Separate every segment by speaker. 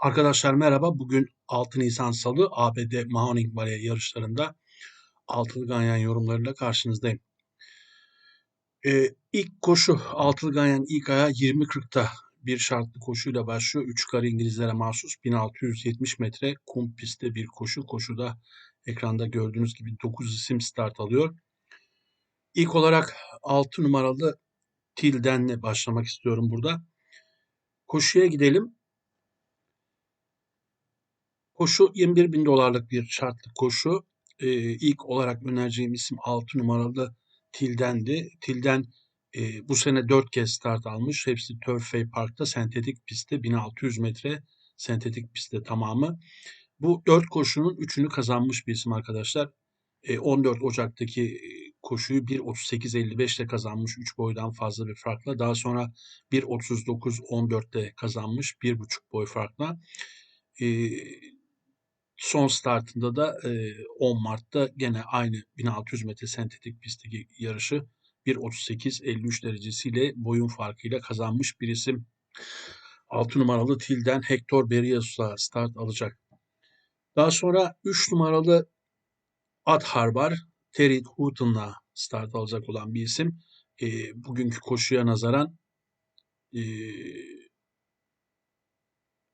Speaker 1: Arkadaşlar merhaba. Bugün 6 Nisan Salı ABD Mahoning Ballet yarışlarında altılı ganyan yorumlarıyla karşınızdayım. Ee, ilk koşu altılı ganyan ilk ayağı 20.40'ta bir şartlı koşuyla başlıyor. 3 kare İngilizlere mahsus 1670 metre kum pistte bir koşu. Koşuda ekranda gördüğünüz gibi 9 isim start alıyor. İlk olarak 6 numaralı Tilden'le başlamak istiyorum burada. Koşuya gidelim. Koşu 21 bin dolarlık bir şartlı koşu. Ee, ilk olarak önereceğim isim 6 numaralı Tilden'di. Tilden e, bu sene 4 kez start almış. Hepsi Turfway Park'ta sentetik pistte 1600 metre sentetik pistte tamamı. Bu 4 koşunun 3'ünü kazanmış bir isim arkadaşlar. E, 14 Ocak'taki koşuyu 1.38.55 ile kazanmış 3 boydan fazla bir farkla. Daha sonra 1.39.14'te kazanmış 1.5 boy farkla. E, Son startında da 10 Mart'ta gene aynı 1600 metre sentetik pistteki yarışı 1.38-53 derecesiyle boyun farkıyla kazanmış bir isim. 6 numaralı Tilden Hector Berrios'la start alacak. Daha sonra 3 numaralı Adhar var. Terry Houghton'la start alacak olan bir isim. E, bugünkü koşuya nazaran e,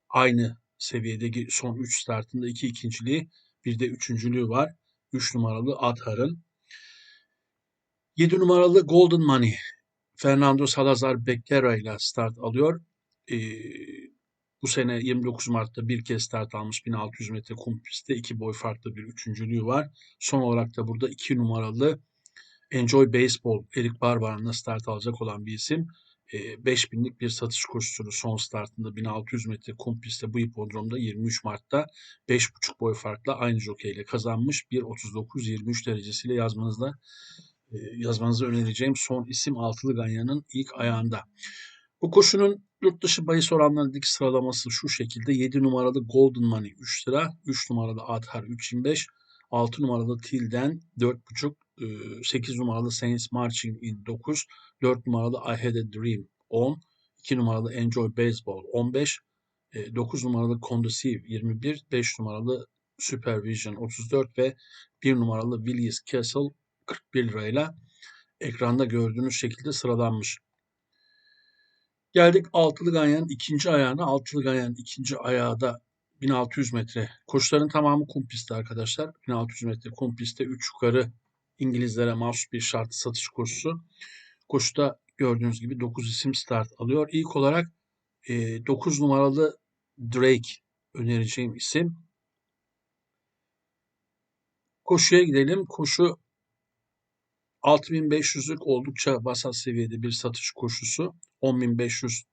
Speaker 1: aynı seviyede son 3 startında 2 ikinciliği bir de üçüncülüğü var. 3 numaralı Adhar'ın. 7 numaralı Golden Money Fernando Salazar Becerra ile start alıyor. Ee, bu sene 29 Mart'ta bir kez start almış 1600 metre kum pistte. iki boy farklı bir üçüncülüğü var. Son olarak da burada 2 numaralı Enjoy Baseball Erik Barbaran'la start alacak olan bir isim. 5000'lik bir satış koşusunu son startında 1600 metre kum pistte bu hipodromda 23 Mart'ta 5,5 boy farkla aynı jokeyle kazanmış. 1.39-23 derecesiyle yazmanızda yazmanızı önereceğim son isim Altılı Ganyan'ın ilk ayağında. Bu koşunun yurt dışı bahis oranlarındaki sıralaması şu şekilde. 7 numaralı Golden Money 3 lira, 3 numaralı Adhar 3.25, 6 numaralı Tilden 4.5, 8 numaralı Saints Marching in 9, 4 numaralı I Had a Dream 10, 2 numaralı Enjoy Baseball 15, 9 numaralı Conducive 21, 5 numaralı Supervision 34 ve 1 numaralı Willis Castle 41 lirayla ekranda gördüğünüz şekilde sıralanmış. Geldik altılı ganyanın ikinci ayağına. Altılı ganyanın ikinci ayağı da 1600 metre. Koşuların tamamı kum pistte arkadaşlar. 1600 metre kum pistte 3 yukarı İngilizlere mahsus bir şartlı satış koşusu. Koşuda gördüğünüz gibi 9 isim start alıyor. İlk olarak e, 9 numaralı Drake önereceğim isim. Koşuya gidelim. Koşu 6500'lük oldukça vasat seviyede bir satış koşusu. 10.500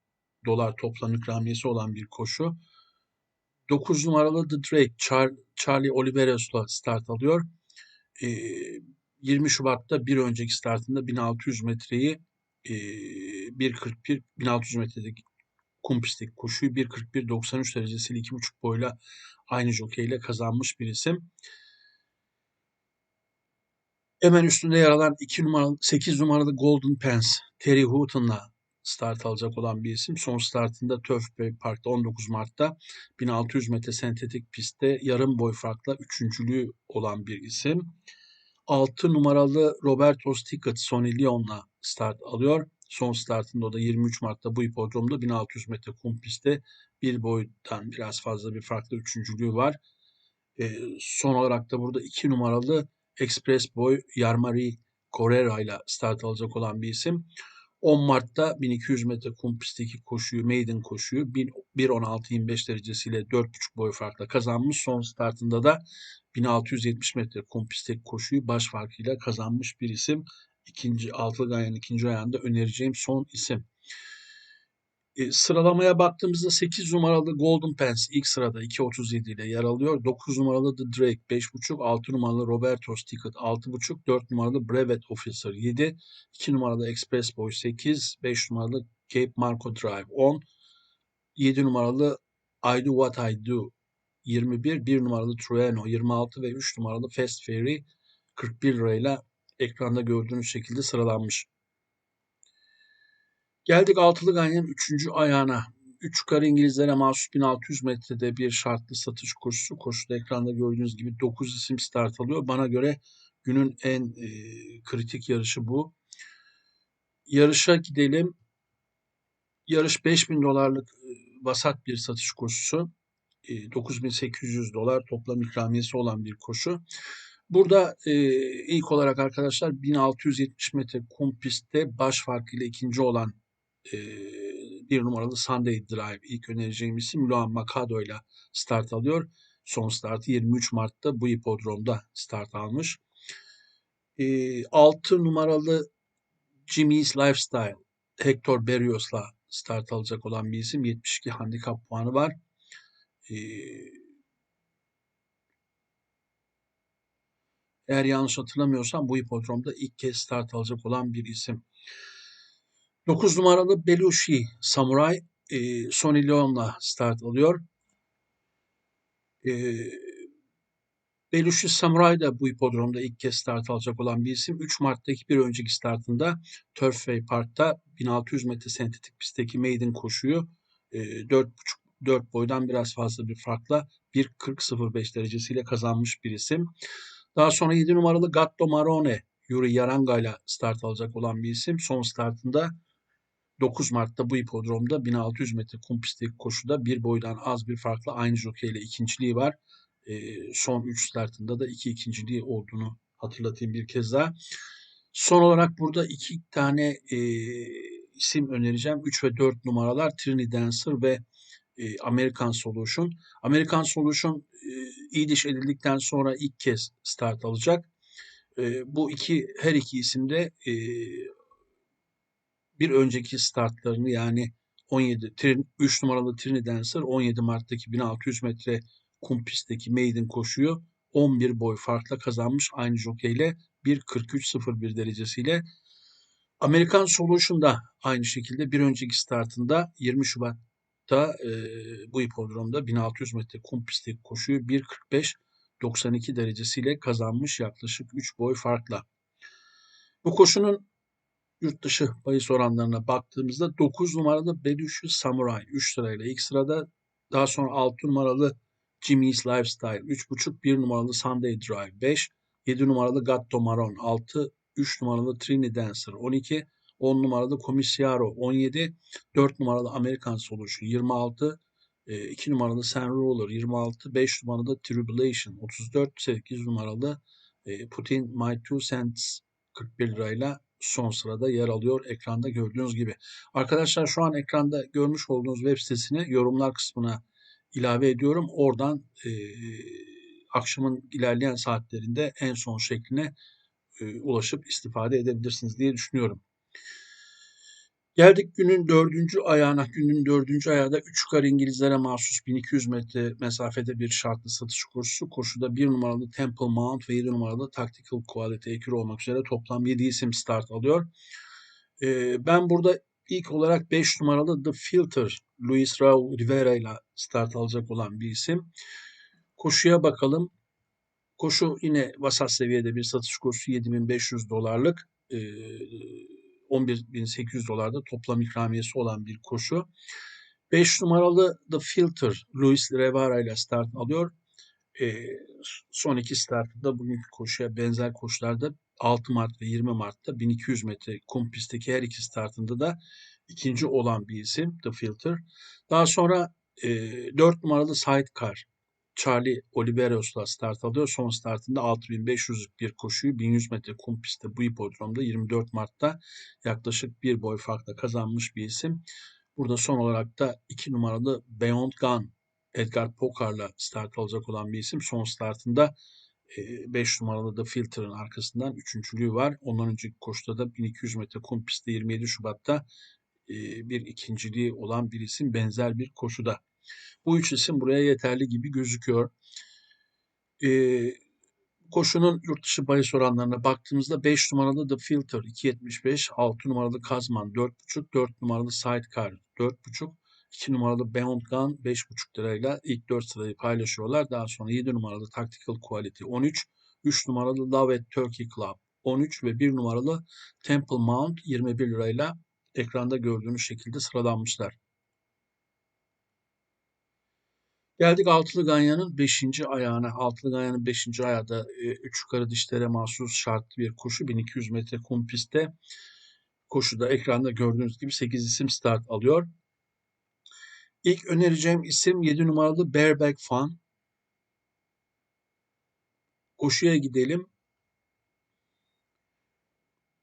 Speaker 1: dolar toplam ikramiyesi olan bir koşu. 9 numaralı The Drake Char Charlie Oliveiras'la start alıyor. E, 20 Şubat'ta bir önceki startında 1600 metreyi e, 1.41 1600 metredeki kum pistteki koşuyu 1.41-93 derecesiyle 2.5 boyla aynı jokeyle kazanmış bir isim. Hemen üstünde yer alan 2 numaralı 8 numaralı Golden Pants Terry Houghton'la start alacak olan bir isim. Son startında Turf Park'ta 19 Mart'ta 1600 metre sentetik pistte yarım boy farkla üçüncülüğü olan bir isim. 6 numaralı Roberto Ticket Sonny Leon'la start alıyor. Son startında o da 23 Mart'ta bu hipodromda 1600 metre kum pistte bir boydan biraz fazla bir farklı üçüncülüğü var. E, son olarak da burada 2 numaralı Express Boy Yarmari Correra ile start alacak olan bir isim. 10 Mart'ta 1200 metre kum pistteki koşuyu, maiden koşuyu 1.16-25 derecesiyle 4.5 boy farkla kazanmış. Son startında da 1670 metre kum pistteki koşuyu baş farkıyla kazanmış bir isim. İkinci, altılı ganyanın ikinci ayağında önereceğim son isim. E, sıralamaya baktığımızda 8 numaralı Golden Pants ilk sırada 2.37 ile yer alıyor. 9 numaralı The Drake 5.5, 6 numaralı Roberto's Ticket 6.5, 4 numaralı Brevet Officer 7, 2 numaralı Express Boy 8, 5 numaralı Cape Marco Drive 10, 7 numaralı I Do What I Do 21, 1 numaralı Trueno 26 ve 3 numaralı Fast Ferry 41 lirayla ekranda gördüğünüz şekilde sıralanmış. Geldik altılı ganyanın üçüncü ayağına. 3 yukarı İngilizlere mahsus 1600 metrede bir şartlı satış koşusu. Koşuda ekranda gördüğünüz gibi 9 isim start alıyor. Bana göre günün en e, kritik yarışı bu. Yarışa gidelim. Yarış 5000 dolarlık e, vasat bir satış koşusu. E, 9800 dolar toplam ikramiyesi olan bir koşu. Burada e, ilk olarak arkadaşlar 1670 metre kum pistte baş farkıyla ikinci olan e, bir numaralı Sunday Drive ilk önereceğim isim Luan Macado ile start alıyor. Son startı 23 Mart'ta bu hipodromda start almış. E, 6 numaralı Jimmy's Lifestyle Hector Berrios'la start alacak olan bir isim. 72 handikap puanı var. E, eğer yanlış hatırlamıyorsam bu hipodromda ilk kez start alacak olan bir isim. 9 numaralı Belushi Samurai e, Sonny Leon'la start alıyor. E, Belushi Samurai da bu hipodromda ilk kez start alacak olan bir isim. 3 Mart'taki bir önceki startında Turfway Park'ta 1600 metre sentetik pistteki maiden koşuyu e, 4,5 4 boydan biraz fazla bir farkla 1.40.05 derecesiyle kazanmış bir isim. Daha sonra 7 numaralı Gatto Marone Yuri Yaranga ile start alacak olan bir isim. Son startında 9 Mart'ta bu hipodromda 1600 metre kum pistteki koşuda bir boydan az bir farkla aynı jokeyle ikinciliği var. E, son 3 startında da iki ikinciliği olduğunu hatırlatayım bir kez daha. Son olarak burada iki tane e, isim önereceğim. 3 ve 4 numaralar Trini Dancer ve e, American Solution. American Solution e, iyi edildikten sonra ilk kez start alacak. E, bu iki her iki isimde e, bir önceki startlarını yani 17 3 numaralı Trini Dancer 17 Mart'taki 1600 metre kum pistteki maiden koşuyu 11 boy farkla kazanmış aynı jokeyle 1.43.01 derecesiyle. Amerikan Solution aynı şekilde bir önceki startında 20 Şubat'ta e, bu hipodromda 1600 metre kum pistteki koşuyu 1.45.92 derecesiyle kazanmış yaklaşık 3 boy farkla. Bu koşunun yurt dışı bahis oranlarına baktığımızda 9 numaralı Belushi Samurai 3 sırayla ilk sırada. Daha sonra 6 numaralı Jimmy's Lifestyle 3.5 1 numaralı Sunday Drive 5 7 numaralı Gatto Maron 6 3 numaralı Trini Dancer 12 10 numaralı Comisiaro 17 4 numaralı American Solution 26 2 numaralı San Roller 26 5 numaralı Tribulation 34 8 numaralı Putin My Two Cents 41 lirayla son sırada yer alıyor ekranda gördüğünüz gibi. Arkadaşlar şu an ekranda görmüş olduğunuz web sitesine yorumlar kısmına ilave ediyorum. Oradan e, akşamın ilerleyen saatlerinde en son şekline e, ulaşıp istifade edebilirsiniz diye düşünüyorum. Geldik günün dördüncü ayağına. Günün dördüncü ayağı da 3 yukarı İngilizlere mahsus 1200 metre mesafede bir şartlı satış koşusu. Koşuda 1 numaralı Temple Mount ve 7 numaralı Tactical Quality Ekür olmak üzere toplam 7 isim start alıyor. Ee, ben burada ilk olarak 5 numaralı The Filter Luis Raul Rivera ile start alacak olan bir isim. Koşuya bakalım. Koşu yine vasat seviyede bir satış koşusu 7500 dolarlık. Ee, 11.800 dolarda toplam ikramiyesi olan bir koşu. 5 numaralı The Filter Luis Rivera ile start alıyor. E, son iki startında bugünkü koşuya benzer koşularda 6 Mart ve 20 Mart'ta 1200 metre kum pistteki her iki startında da ikinci olan bir isim The Filter. Daha sonra e, 4 numaralı Sidecar Charlie Oliveros'la start alıyor. Son startında 6500'lük bir koşuyu 1100 metre kum pistte bu hipodromda 24 Mart'ta yaklaşık bir boy farkla kazanmış bir isim. Burada son olarak da 2 numaralı Beyond Gun Edgar Pokar'la start alacak olan bir isim. Son startında 5 numaralı da Filter'ın arkasından üçüncülüğü var. Ondan önceki koşuda da 1200 metre kum pistte 27 Şubat'ta bir ikinciliği olan bir isim benzer bir koşuda. Bu üç isim buraya yeterli gibi gözüküyor. Ee, koşunun yurt dışı bahis oranlarına baktığımızda 5 numaralı The Filter 2.75, 6 numaralı Kazman 4.5, 4 numaralı Sidecar 4.5, 2 numaralı Beyond Gun 5.5 lirayla ilk 4 sırayı paylaşıyorlar. Daha sonra 7 numaralı Tactical Quality 13, 3 numaralı Love at Turkey Club 13 ve 1 numaralı Temple Mount 21 lirayla ekranda gördüğünüz şekilde sıralanmışlar. Geldik altılı ganyanın 5. ayağına. Altılı ganyanın 5. ayağı da 3 yukarı dişlere mahsus şartlı bir koşu. 1200 metre kum pistte. Koşuda ekranda gördüğünüz gibi 8 isim start alıyor. İlk önereceğim isim 7 numaralı Bareback Fun. Koşuya gidelim.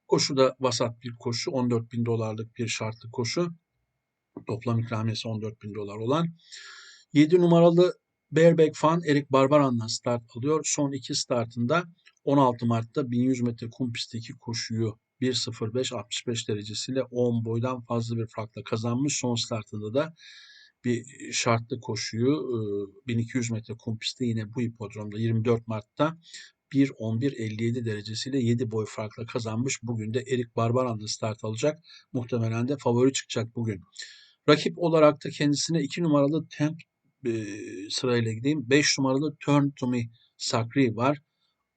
Speaker 1: Koşu da vasat bir koşu. 14 bin dolarlık bir şartlı koşu. Toplam ikramiyesi 14 bin dolar olan. 7 numaralı Bareback Fun Erik Barbaran'la start alıyor. Son iki startında 16 Mart'ta 1100 metre kum pistteki koşuyu 1.05-65 derecesiyle 10 boydan fazla bir farkla kazanmış. Son startında da bir şartlı koşuyu 1200 metre kum pistte yine bu hipodromda 24 Mart'ta 1.11.57 derecesiyle 7 boy farkla kazanmış. Bugün de Erik Barbaran'da start alacak. Muhtemelen de favori çıkacak bugün. Rakip olarak da kendisine 2 numaralı Temp e, sırayla gideyim. 5 numaralı Turn to Me Sakri var.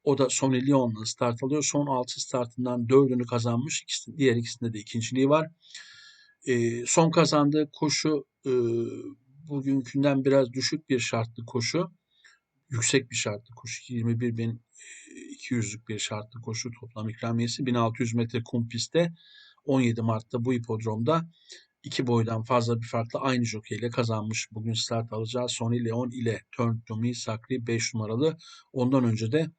Speaker 1: O da Sony Leon'la start alıyor. Son 6 startından 4'ünü kazanmış. İkisi, diğer ikisinde de ikinciliği var. E, son kazandığı koşu e, bugünkünden biraz düşük bir şartlı koşu. Yüksek bir şartlı koşu. 21.200'lük bir şartlı koşu toplam ikramiyesi. 1600 metre kum pistte 17 Mart'ta bu hipodromda iki boydan fazla bir farkla aynı jokeyle kazanmış. Bugün start alacağı Sony Leon ile Turn to Me Sakri 5 numaralı. Ondan önce de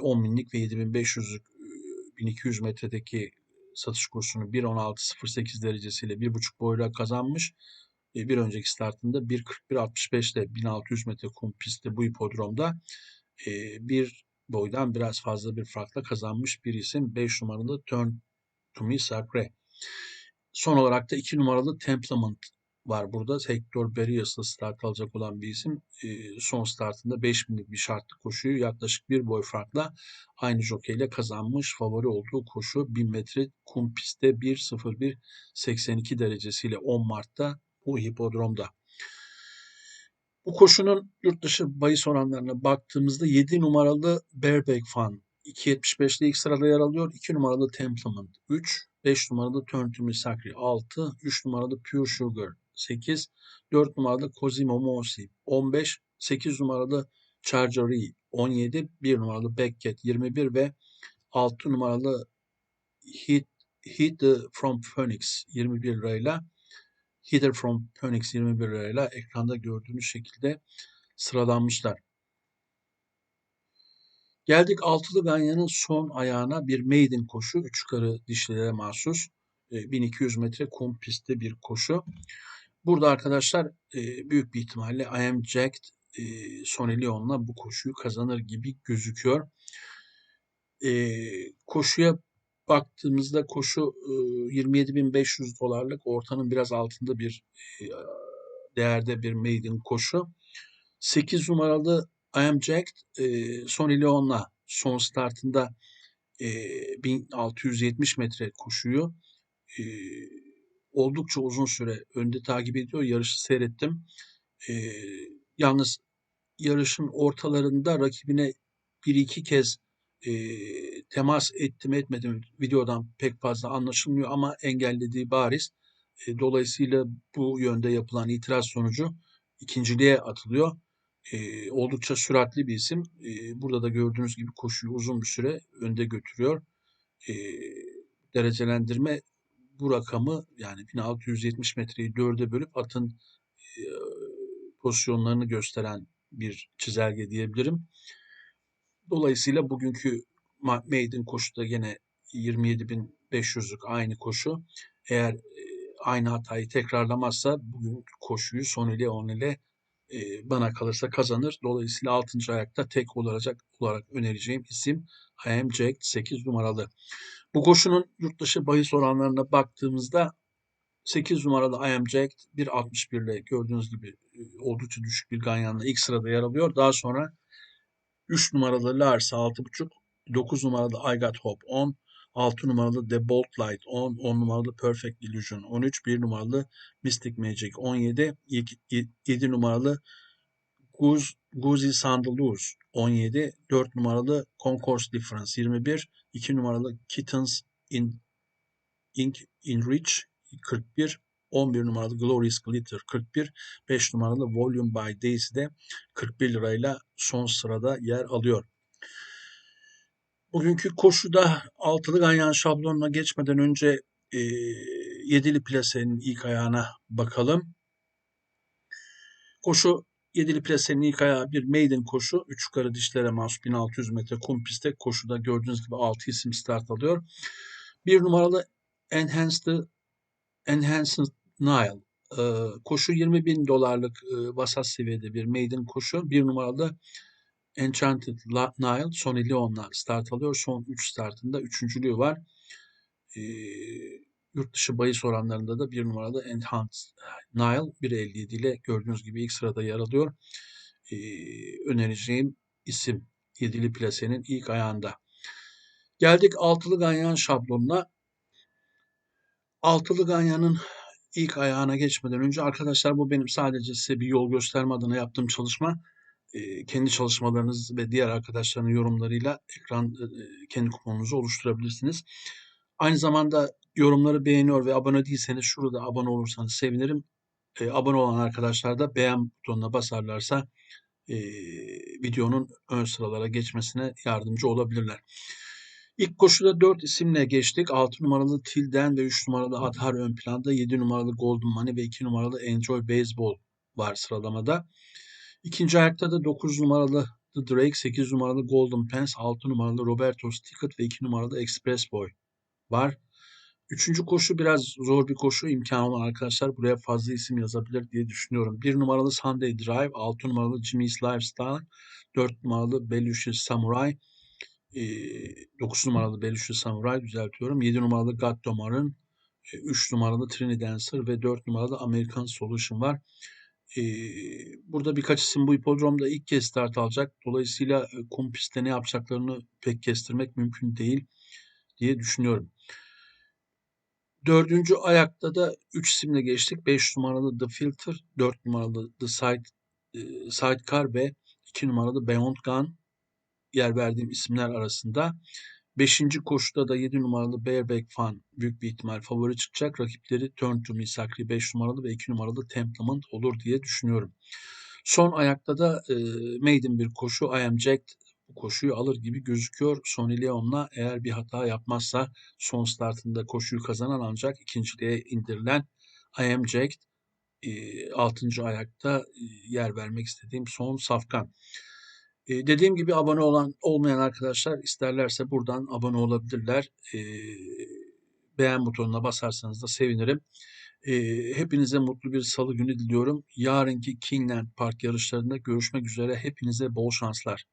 Speaker 1: 10 binlik ve 7500'lük 1200 metredeki satış kursunu 1.16.08 derecesiyle 1.5 boyla kazanmış. Bir önceki startında 1.41.65 ile 1600 metre kum pistte bu hipodromda bir boydan biraz fazla bir farkla kazanmış bir isim. 5 numaralı Turn to Me Sacre. Son olarak da 2 numaralı Templement var burada. Hector Berrios'la start alacak olan bir isim. son startında 5 binlik bir şartlı koşuyu yaklaşık bir boy farkla aynı jokeyle kazanmış. Favori olduğu koşu 1000 metre kum pistte 1.01.82 derecesiyle 10 Mart'ta bu hipodromda. Bu koşunun yurt dışı bahis oranlarına baktığımızda 7 numaralı Bareback Fun 2.75'te ilk sırada yer alıyor. 2 numaralı Templement 3, 5 numaralı Turn to Me Sacri 6, 3 numaralı Pure Sugar 8, 4 numaralı Cosimo Mosi 15, 8 numaralı Chargery 17, 1 numaralı Beckett 21 ve 6 numaralı Hit, Hit from Phoenix 21 lirayla Hitter from Phoenix 21 lirayla ekranda gördüğünüz şekilde sıralanmışlar. Geldik altılı ganyanın son ayağına bir maiden koşu. Üç yukarı dişlilere mahsus. 1200 metre kum pistte bir koşu. Burada arkadaşlar büyük bir ihtimalle I Am Jacked Sonny Leon'la bu koşuyu kazanır gibi gözüküyor. Koşuya baktığımızda koşu 27.500 dolarlık ortanın biraz altında bir değerde bir maiden koşu. 8 numaralı I Am Jacked e, Sonny Leon'la son startında e, 1670 metre koşuyu e, oldukça uzun süre önde takip ediyor. Yarışı seyrettim. E, yalnız yarışın ortalarında rakibine bir iki kez e, temas etti mi etmedi mi videodan pek fazla anlaşılmıyor ama engellediği bariz. E, dolayısıyla bu yönde yapılan itiraz sonucu ikinciliğe atılıyor e, oldukça süratli bir isim. E, burada da gördüğünüz gibi koşuyu uzun bir süre önde götürüyor. E, derecelendirme bu rakamı yani 1670 metreyi dörde bölüp atın e, pozisyonlarını gösteren bir çizelge diyebilirim. Dolayısıyla bugünkü maiden koşuda yine 27.500'lük aynı koşu. Eğer aynı hatayı tekrarlamazsa bugün koşuyu son ile 10 ile bana kalırsa kazanır. Dolayısıyla 6. ayakta tek olacak olarak önereceğim isim I am Jack 8 numaralı. Bu koşunun yurt dışı bahis oranlarına baktığımızda 8 numaralı I am Jack 1.61 ile gördüğünüz gibi oldukça düşük bir ganyanla ilk sırada yer alıyor. Daha sonra 3 numaralı Lars 6.5, 9 numaralı I Got Hope 10, 6 numaralı The Bolt Light 10, 10 numaralı Perfect Illusion 13, 1 numaralı Mystic Magic 17, 7 numaralı Goose, Goosey Sandalwood 17, 4 numaralı Concourse Difference 21, 2 numaralı Kittens in Ink in Rich 41, 11 numaralı Glorious Glitter 41, 5 numaralı Volume by Daisy de 41 lirayla son sırada yer alıyor. Bugünkü koşuda altılı ganyan şablonuna geçmeden önce e, yedili plasenin ilk ayağına bakalım. Koşu yedili plasenin ilk ayağı bir maiden koşu. Üç yukarı dişlere mahsus 1600 metre kum pistte koşuda gördüğünüz gibi 6 isim start alıyor. Bir numaralı Enhanced, Enhanced Nile. Ee, koşu 20 bin dolarlık e, vasat seviyede bir maiden koşu. Bir numaralı Enchanted Nile Sonny Leon'la start alıyor. Son 3 startında üçüncülüğü var. Ee, yurt dışı bahis oranlarında da bir numaralı Enhanced Nile 1.57 ile gördüğünüz gibi ilk sırada yer alıyor. Ee, önereceğim isim yedili plasenin ilk ayağında. Geldik altılı ganyan şablonuna. Altılı ganyanın ilk ayağına geçmeden önce arkadaşlar bu benim sadece size bir yol gösterme adına yaptığım çalışma. Kendi çalışmalarınız ve diğer arkadaşların yorumlarıyla ekran kendi kuponunuzu oluşturabilirsiniz. Aynı zamanda yorumları beğeniyor ve abone değilseniz şurada abone olursanız sevinirim. E, abone olan arkadaşlar da beğen butonuna basarlarsa e, videonun ön sıralara geçmesine yardımcı olabilirler. İlk koşuda 4 isimle geçtik. 6 numaralı Tilden ve 3 numaralı Adhar ön planda. 7 numaralı Golden Money ve 2 numaralı Enjoy Baseball var sıralamada. İkinci ayakta da 9 numaralı The Drake, 8 numaralı Golden Pants, 6 numaralı Roberto's Ticket ve 2 numaralı Express Boy var. Üçüncü koşu biraz zor bir koşu. imkanı olan arkadaşlar buraya fazla isim yazabilir diye düşünüyorum. Bir numaralı Sunday Drive, altı numaralı Jimmy's Lifestyle, dört numaralı Belushi Samurai, dokuz numaralı Belushi Samurai düzeltiyorum. Yedi numaralı God Domar'ın, üç numaralı Trini Dancer ve dört numaralı American Solution var. Burada birkaç isim bu hipodromda ilk kez start alacak. Dolayısıyla kum pistte ne yapacaklarını pek kestirmek mümkün değil diye düşünüyorum. Dördüncü ayakta da 3 isimle geçtik. 5 numaralı The Filter, 4 numaralı The Side, e, Sidecar ve 2 numaralı Beyond Gun yer verdiğim isimler arasında. Beşinci koşuda da 7 numaralı Bareback Fan büyük bir ihtimal favori çıkacak. Rakipleri Turn to Me Sakri 5 numaralı ve 2 numaralı Templament olur diye düşünüyorum. Son ayakta da e, maiden bir koşu I Am Jacked bu koşuyu alır gibi gözüküyor. Sonny Leon'la eğer bir hata yapmazsa son startında koşuyu kazanan ancak ikinciliğe indirilen I Am Jacked 6. ayakta yer vermek istediğim son safkan. E, dediğim gibi abone olan olmayan arkadaşlar isterlerse buradan abone olabilirler. E, beğen butonuna basarsanız da sevinirim. E, hepinize mutlu bir salı günü diliyorum. Yarınki Kingland Park yarışlarında görüşmek üzere. Hepinize bol şanslar.